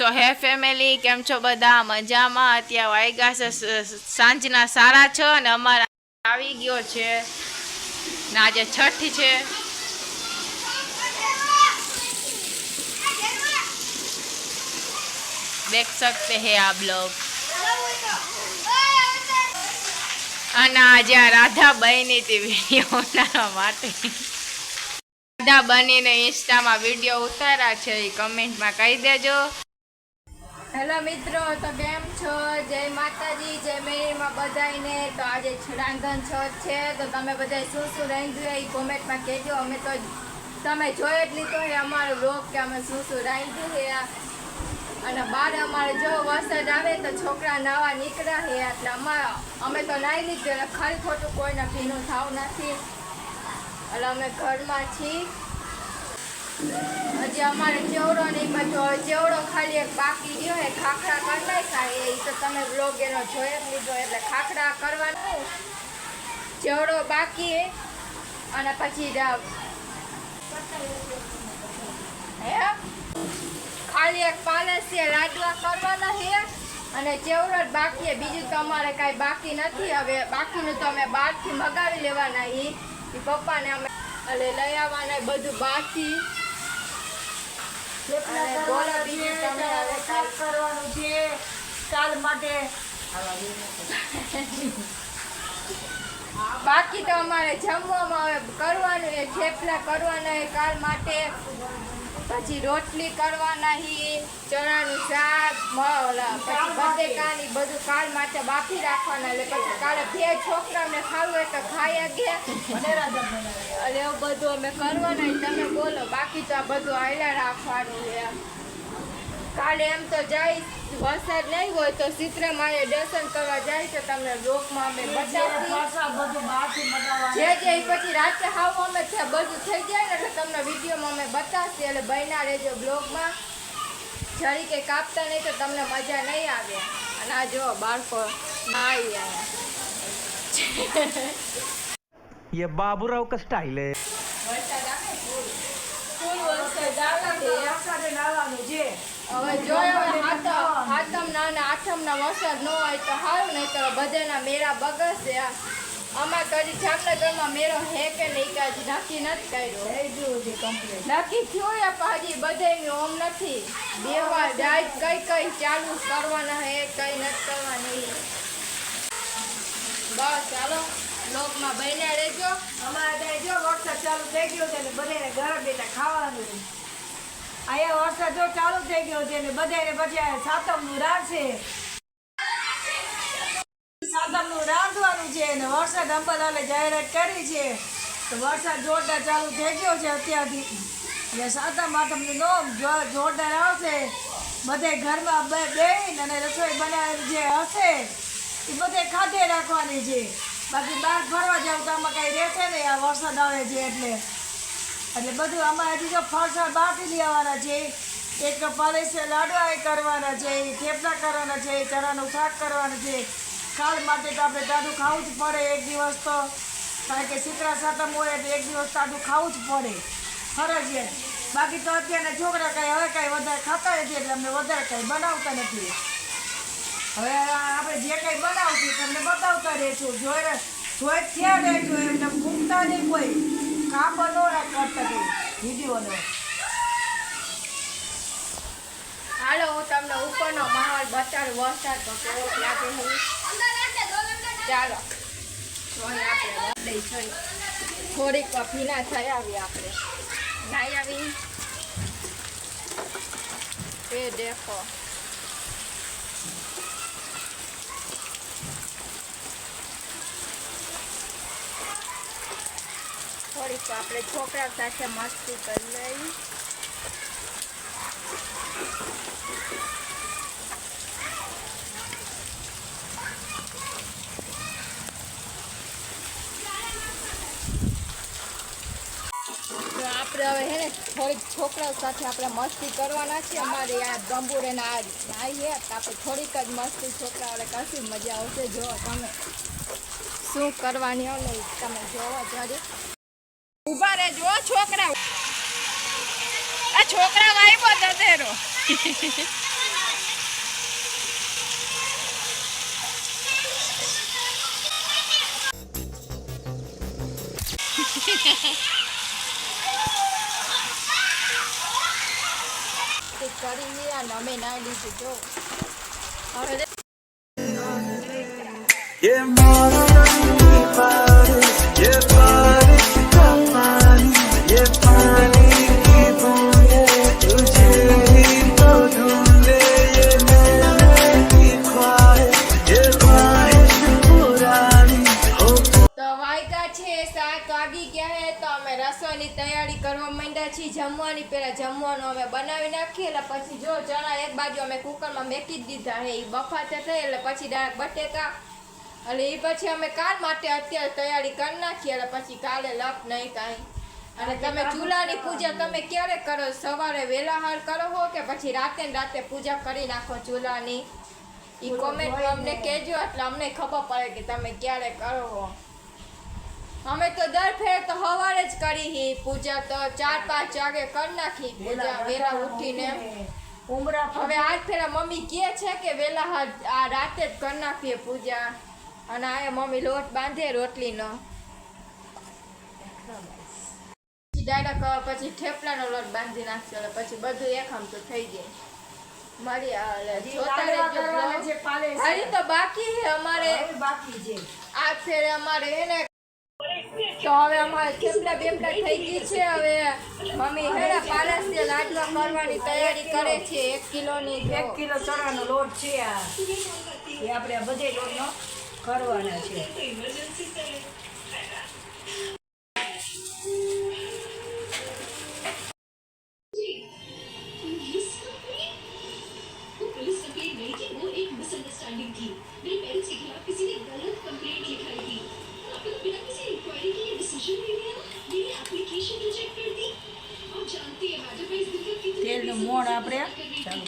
સો હે ફેમિલી કેમ છો બધા? મજામાં? અત્યારે વાગ્યા છે સાંજના સારા છ અને અમારા આવી ગયો છે. ને આજે છઠ છે. દેખ સકતે હે આપ લોગ. અને આજે આ રાધા બની હતી વીડિયો ઉતારવા માટે. રાધા બનીને ઇન્સ્ટામાં વીડિયો ઉતાર્યા છે, એ કમેન્ટમાં કહી દેજો. હેલો મિત્રો, તો કેમ છો? જય માતાજી, જય મેરીમાં બધાને તો આજે રાંધણ છત છે, તો તમે બધા શું શું રાંધ્યું એ કોમેન્ટમાં કહેજો. અમે તો તમે જોઈ જ લીધો છે અમારો બ્લોગ કે અમે શું શું રાંધ્યું છે અને બાર અમારે જો વરસાદ આવે તો છોકરા નાવા નીકળ્યા છે એટલે અમારા અમે તો નાહી લીધું, એટલે ખરી ખોટું કોઈને ભીનું થાવ નથી. એટલે અમે ઘરમાં છીએ. હજી અમારે ચેવડો નહીં બધો ચેવડો ખાલી એક બાકી ગયો એ ખાખરા કરી નાખ્યા એ તો તમે બ્લોગ એનો જોઈ જ લીધો એટલે ખાખરા કરવાનું. ચેવડો બાકી હે અને પછી હે? ખાલી એક પાલસ છે, લાડવા કરવાના છે અને ચેવડો જ બાકી બીજું તો અમારે કાંઈ બાકી નથી. હવે બાકીનું તો અમે બહારથી મગાવી લેવાના એ પપ્પાને અમે એટલે લઈ આવવાના બધું બાકી અને બોલો બીજું તમે હવે કાંઈ. કરવાનું છે કાલ માટે બાકી તો અમારે જમવામાં આવે કરવાનું એ થેપલા કરવાના એ કાલ માટે પછી રોટલી કરવાના હી ચણાનું શાક પછી બટેકાની બધું કાળ માટે બાફી રાખવાના એટલે પછી કાલે બે છોકરાને ખાવું હોય તો ખાઈ ગયા અને એવું બધું અમે કરવાના તમે બોલો બાકી તો આ બધું આયલા રાખવાનું છે. કાલે એમ તો જાય વરસાદ નહીં હોય તો ચિત્રમાં દર્શન કરવા જાય તો તમને લોકમાં અમે બતાવશું પાછા બધું બહારથી મંગાવવાનું. જે જે ઈ પછી રાતે હાવ અમે છે બધું થઈ જાય ને એટલે તમને વિડીયોમાં અમે બતાવશે એટલે બન્યા રહેજો બ્લોગમાં જરી કે કાપતા નહીં તો તમને મજા નહીં આવે અને આ જો બાળકો આવી આયા ये बाबूराव का स्टाइल है હવે જોયો હવે હાથમ હાથમ ના ને આઠમ ના વરસાદ ન હોય તો સારું નહીં તો બધાના મેળા બગડશે. અમાર કદી જામનગરમાં મેળો હે કે નહીં કે નક્કી નથી કર્યો. નક્કી થયું યા પાજી હજી બધાયનું ઓમ નથી. બે વાર જાય કઈ કઈ ચાલુ કરવાના હે કઈ નથી કરવાની. બસ ચાલો લોકમાં બન્યા રહેજો. અમારે ત્યાં જો વરસાદ ચાલુ થઈ ગયો છે ને બધાને ઘરે બેઠા ખાવાનું. અહીંયા વરસાદ જો ચાલુ થઈ ગયો છે ને બધાને પછી સાતમનું રાંધશે સાતમનું રાંધવાનું છે ને વરસાદ અંબાલાલે જાહેરાત કરી છે. તો વરસાદ જોરદાર ચાલુ થઈ ગયો છે અત્યારથી. એટલે સાતમ, આઠમનું નોમ જોરદાર આવશે. બધે ઘરમાં બે બેહીને અને રસોઈ બનાવેલી જે હશે, એ બધે ખાધે રાખવાની છે. બાકી બહાર ફરવા જાવ તો આમાં કાંઈ રહેશે નહીં, આ વરસાદ આવે છે એટલે. એટલે બધું આમાં હજી જો ફરસાણ બાકી લેવાના છે. એક પાલેસ લાડવા એ કરવાના છે, થેપલા કરવાના છે, ચણાનું શાક કરવાનું છે. ખાલ માટે તો આપણે દાદું ખાવું જ પડે એક દિવસ તો. કારણ કે શીતળા સાતમ હોય તો એક દિવસ દાદું ખાવું જ પડે. ફરજિયાત. બાકી તો અત્યારના છોકરા કાંઈ હવે કાંઈ વધારે ખાતા નથી એટલે અમને વધારે કાંઈ બનાવતા નથી. હવે આપણે જે કંઈ બનાવશું તમને બતાવતા રહીશું. જોઈ જોઈ થયા રહેજો એમને મૂકતા નહીં કોઈ. કામ ન કરતા વિડીયોનો હાલો, હું તમને ઉપરનો માહોલ બતાડું વરસાદ તો કેવો લાગે છે ચાલો. આપણે વાદળી જોઈ. થોડીક ભીના થઈ આવી આપણે. નાઈ આવી. એ દેખો. થોડીક આપણે છોકરા સાથે મસ્તી કરી લઈ આપણે હવે હે ને થોડીક છોકરાઓ સાથે આપણે મસ્તી કરવાના છે અમારે આ ગંબુરેના આ આવીએ. આપણે થોડીક જ મસ્તી છોકરાઓને કરશું. મજા આવશે. જો તમે શું કરવાની હોય તમે જોવો જરી よ。しっかり見やなめないですよ。あれで બાજુ અમે કુકરમાં મેકી જ દીધા હે એ બફાતા થઈ એટલે પછી ડાયરેક્ટ બટેકા. એટલે એ પછી અમે કાલ માટે અત્યારે તૈયારી કરી નાખીએ એટલે પછી કાલે લપ નહીં કાંઈ અને તમે ચૂલાની પૂજા તમે ક્યારે કરો? સવારે વેલાહાર કરો હો કે પછી રાતે ને રાતે પૂજા કરી નાખો ચૂલાની? એ કોમેન્ટ અમને કહેજો એટલે અમને ખબર પડે કે તમે ક્યારે કરો હો. અમે તો દર ફેર તો સવારે જ કરી પૂજા તો ચાર પાંચ વાગે કરી નાખી પૂજા વેલા ઉઠીને. ઉમરા હવે આજ ફેરા મમ્મી કે છે કે વેલા આ રાતે જ કરી નાખીએ પૂજા. અને આ મમ્મી લોટ બાંધે રોટલીનો. ડાયરેક્ટ પછી થેપલાનો લોટ બાંધી નાખશે એટલે પછી બધું એક આમ તો થઈ જાય. મારી જોતા રહેજો કરવાના છે vlog. પાલે હજી તો બાકી છે અમારે. બાકી છે. આ ફેરે અમારે હે ને તો હવે અમારે થેપલા બેપલા થઈ ગઈ છે. હવે મમ્મી હે ને પારસથી લાડવા કરવાની તૈયારી કરે છે. એક કિલોની જો. એક કિલો ચણાનો લોટ છે આ. એ આપણે બધે લોટનો કરવાના છે.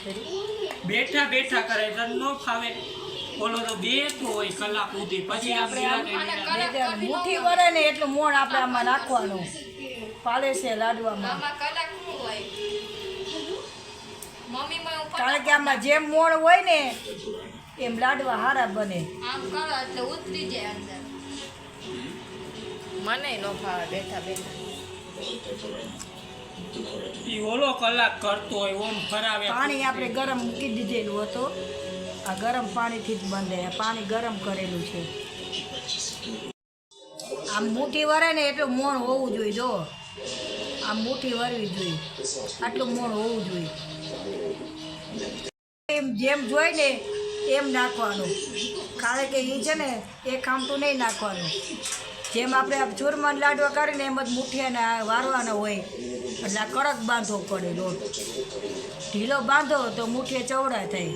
બેઠા બેઠા કરે નો ન ફાવે ઓલો તો બેઠો હોય કલાક સુધી પછી આપણે મુઠ્ઠી વરે ને એટલું મોણ આપણે આમાં નાખવાનું પાલે છે લાડવામાં. આમાં કલાક શું હોય? મમ્મીમાં ઉપર કારણ કે આમાં જેમ મોણ હોય ને એમ લાડવા હારા બને. આમ કરો એટલે ઉતરી જાય અંદર. મને નો બેઠા બેઠા. ઓલો કલાક કરતો હોય ઓમ ફરાવે પાણી આપણે ગરમ મૂકી દીધેલું હતું. આ ગરમ પાણીથી જ બંધે પાણી ગરમ કરેલું છે. આમ મુઠ્ઠી વરે ને એટલું મોણ હોવું જોઈએ, જો. આમ મુઠ્ઠી વરવી જોઈએ. આટલું મોણ હોવું જોઈએ. એમ જેમ જોઈ ને એમ નાખવાનું. કારણ કે એ છે ને એ ખામતું નહીં નાખવાનું. જેમ આપણે ચૂરમાન લાડવા કરીને એમ જ મુઠ્ઠીને આ વારવાના હોય, એટલે આ કડક બાંધવો પડે લોટ ઢીલો બાંધો તો મુઠિયા ચવડા થાય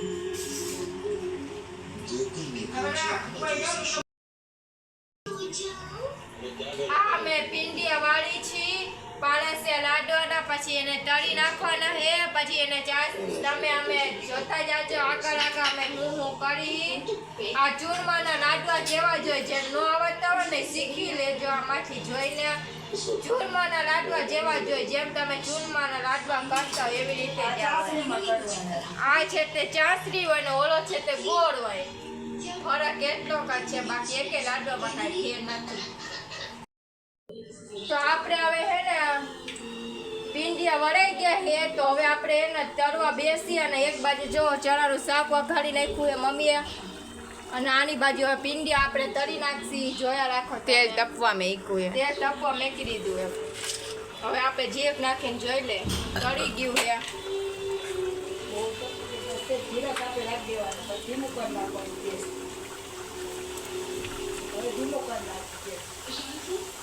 આ મેં પિંડિયા વાળી છી પાણસે લાડવાના પછી એને તળી નાખવાના હે, પછી એને ચાર તમે અમે જોતા જાજો, આગળ આગળ અમે હું હું કરી. આ ચૂરમાના લાડવા જેવા જોઈએ જેમ ન આવડતા હોય ને શીખી લેજો આમાંથી જોઈને. ચૂરમાના લાડવા જેવા જોઈએ જેમ તમે ચૂરમાના લાડવા કરતા હોય એવી રીતે આ છે તે ચાસરી હોય ને ઓલો છે તે ગોળ હોય. ફરક એટલો જ છે, બાકી એકે લાડવા બનાવી નથી. તો આપણે હવે ને વળાઈ ગયા હે તો હવે આપણે એને તરવા બેસી અને એક બાજુ જો ચણાનું શાક વઘારી નાખ્યું એ મમ્મીએ. અને આની બાજુ હવે પિંડિયા આપણે તરી નાખશી જોયા રાખો તેલ તપવા મેક્યું તેલ તપવા મેકી દીધું એમ. હવે આપણે જીભ નાખીને જોઈ લે તળી ગયું હે. આપણે રાખી દેવાનું ધીમું કરી નાખવાનું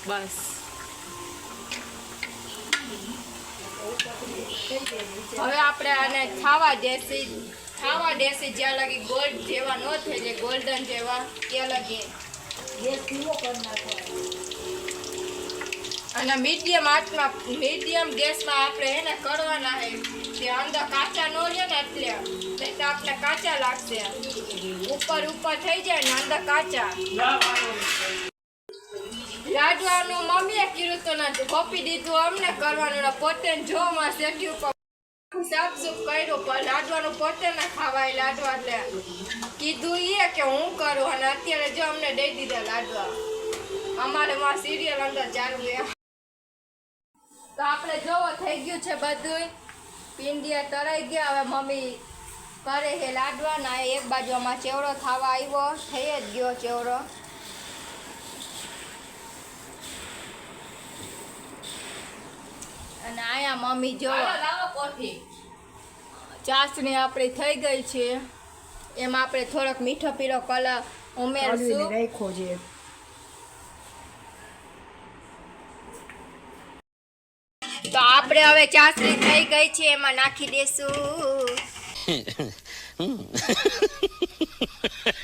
બસ. હવે આપણે આને ખાવા દેસી ખાવા દેસી જ્યાં લગી ગોલ્ડ જેવા ન થઈ જાય ગોલ્ડન જેવા, ત્યાં લગી. ગેસ ધીમો કરી અને મીડિયમ આંચમાં મીડિયમ ગેસમાં આપણે એને કરવાના હે તે અંદર કાચા ન રહે ને એટલે, નહીં આપણે કાચા લાગશે. ઉપર ઉપર થઈ જાય ને અંદર કાચા. લાડવાનું મમ્મીએ કીધું તો નથી. કોપી દીધું અમને કરવાનું પોતે જો માં શેઠી ઉપર સાફ સુફ કર્યું, પણ લાડવાનું પોતે ના ખાવાય લાડવા એટલે. કીધું એ કે હું કરું અને અત્યારે જો અમને દઈ દીધા લાડવા. અમારે માં સિરિયલ અંદર ચાલુ છે. તો આપણે જોવો થઈ ગયું છે બધું પિંડિયા તરાઈ ગયા, હવે મમ્મી કરે છે લાડવાના એક બાજુ આમાં ચેવડો થવા આવ્યો, થઈ જ ગયો ચેવડો અને અહીંયા મમ્મી જો ચાસણી આપણી થઈ ગઈ છે. એમાં આપણે થોડોક મીઠો પીળો કલર ઉમેરશું. રાખ્યો છે. તો આપણે હવે ચાસણી થઈ ગઈ છે એમાં નાખી દેશું.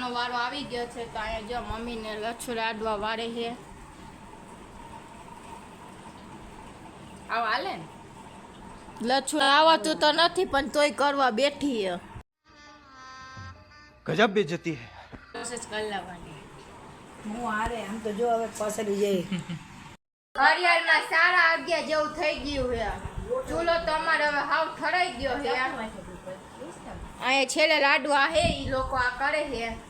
જમવાનો વારો આવી ગયો છે તો અહીંયા જો મમ્મીને લછુરાડવા વારે છે આવો હાલે ને લછુડા આવતું તો નથી પણ તોય કરવા બેઠી છે ગજબ બે જતી હે કોશિશ કરી લેવાની હું હારે આમ તો જો હવે પસરી જઈ કરિયરમાં સારા અગિયાર જેવું થઈ ગયું છે ચૂલો તો અમારે હવે હાવ ઠરાઈ ગયો છે અહીંયા છેલ્લે લાડવા હે એ લોકો આ કરે છે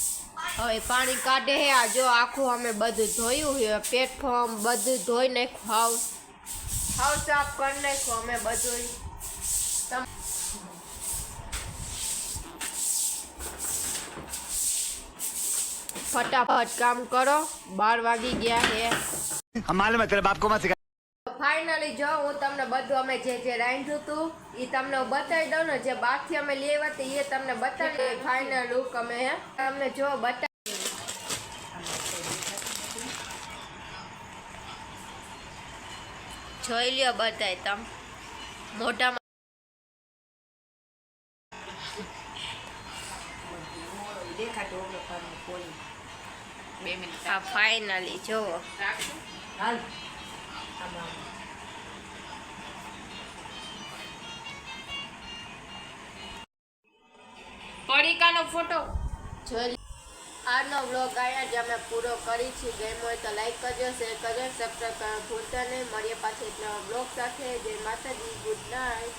હવે પાણી કાઢે હે આ જો આખું અમે બધું ધોયું છે પ્લેટફોર્મ બધું ધોઈ નાખ્યું હાવ હાવ સાફ કરી નાખ્યું અમે બધું ફટાફટ કામ કરો બાર વાગી ગયા હે હમારે મતલબ આપકો મત ફાઇનલી જો હું તમને બધું અમે જે જે રાંધ્યું હતું એ તમને બતાવી દઉં ને જે બાકી અમે લેવા હતી એ તમને બતાવી ફાઇનલ લુક અમે તમને જો બતાવી. જોઈ લ્યો બતાય તમ. મોટામાં ફાઇનલી જુઓ. હાલ પડીકાનો ફોટો. જોઈ આજનો વ્લોગ અહીંયા જ અમે પૂરો કરી છે ગેમ હોય તો લાઈક કરજો શેર કરજો સબસ્ક્રાઈબ કરવાનું ભૂલતા નહીં. મળીએ પાછી એટલા નવા બ્લોગ સાથે. જય માતાજી ગુડ નાઇટ